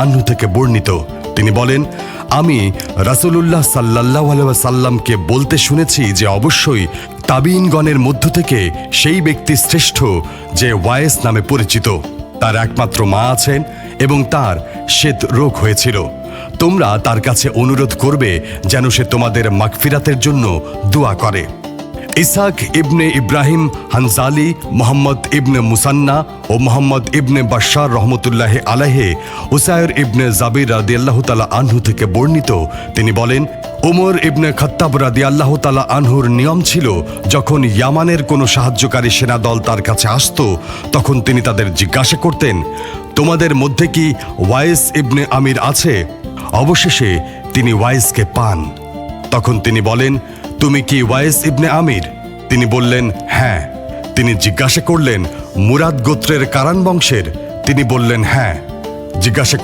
আন্নু থেকে বর্ণিত। তিনি বলেন, আমি রাসূলুল্লাহ সাল্লাহ সাল্লামকে বলতে শুনেছি যে অবশ্যই তাবিনগণের মধ্য থেকে সেই ব্যক্তি শ্রেষ্ঠ যে ওয়ায়েস নামে পরিচিত। তার একমাত্র মা আছেন এবং তার শ্বেত রোগ হয়েছিল। তোমরা তার কাছে অনুরোধ করবে যেন সে তোমাদের মাগফিরাতের জন্য দোয়া করে। ইসাক ইবনে ইব্রাহিম হানজালি, মোহাম্মদ ইবনে মুসান্না ও মোহাম্মদ ইবনে বাশার রহমতুল্লাহ আলাহে উসায়র ইবনে জাবির রাদি আল্লাহ তালা আনহু থেকে বর্ণিত। তিনি বলেন, উমর ইবনে খত্তাব রাদি আল্লাহ তালা আনহুর নিয়ম ছিল, যখন ইয়ামানের কোনো সাহায্যকারী সেনা দল তার কাছে আসত, তখন তিনি তাদের জিজ্ঞাসা করতেন, তোমাদের মধ্যে কি ওয়াইস ইবনে আমির আছে? অবশেষে তিনি ওয়াইসকে পান। তখন তিনি বলেন তুমি কি ওয়াইস ইবনে আমির? তিনি বললেন হ্যাঁ। তিনি জিজ্ঞাসা করলেন, মুরাদ গোত্রের কারান বংশের? তিনি বললেন হ্যাঁ। জিজ্ঞাসা